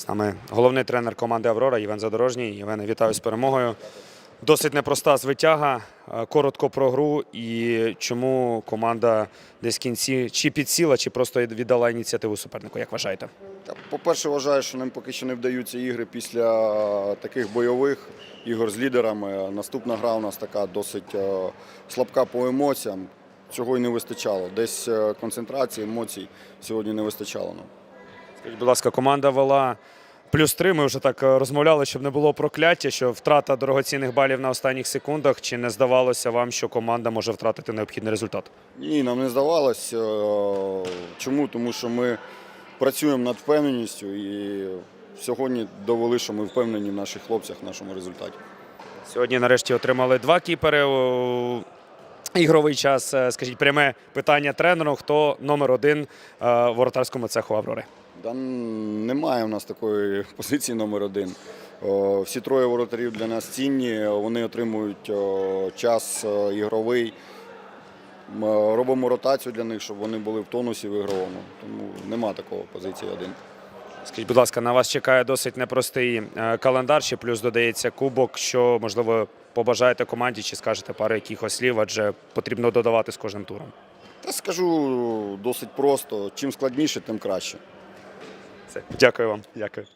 З нами головний тренер команди Аврора Євген Задорожній. Євгене, вітаю з перемогою. Досить непроста звитяга. Е, Коротко про гру і чому команда десь в кінці чи підсіла, чи просто віддала ініціативу супернику, як вважаєте? По-перше, вважаю, що нам поки що не вдаються ігри після таких бойових ігор з лідерами. Наступна гра у нас така досить е, слабка по емоціям. Цього й не вистачало. Десь е, концентрації, емоцій сьогодні не вистачало. нам. Скажіть, будь ласка, команда вела плюс три. Ми вже так е, розмовляли, щоб не було прокляття, що втрата дорогоцінних балів на останніх секундах. Чи не здавалося вам, що команда може втратити необхідний результат? Ні, нам не здавалось. Е, Чому? Тому що ми працюємо над впевненістю і сьогодні довели, що ми впевнені в наших хлопцях, в нашому результаті. Сьогодні нарешті отримали два кіпери. Ігровий час, Е, скажіть, пряме питання тренеру. Хто номер один в воротарському цеху Аврори? Да, немає у нас такої позиції номер один. Всі троє воротарів для нас цінні, вони отримують час ігровий. М, Робимо ротацію для них, щоб вони були в тонусі в ігровому. Тому нема такого позиції один. Скажіть, будь ласка, на вас чекає досить непростий е, календар, ще плюс додається кубок. Що можливо побажаєте команді чи скажете пару якихось слів, адже потрібно додавати з кожним туром. Та скажу досить просто: чим складніше, тим краще. Це дякую вам. Дякую.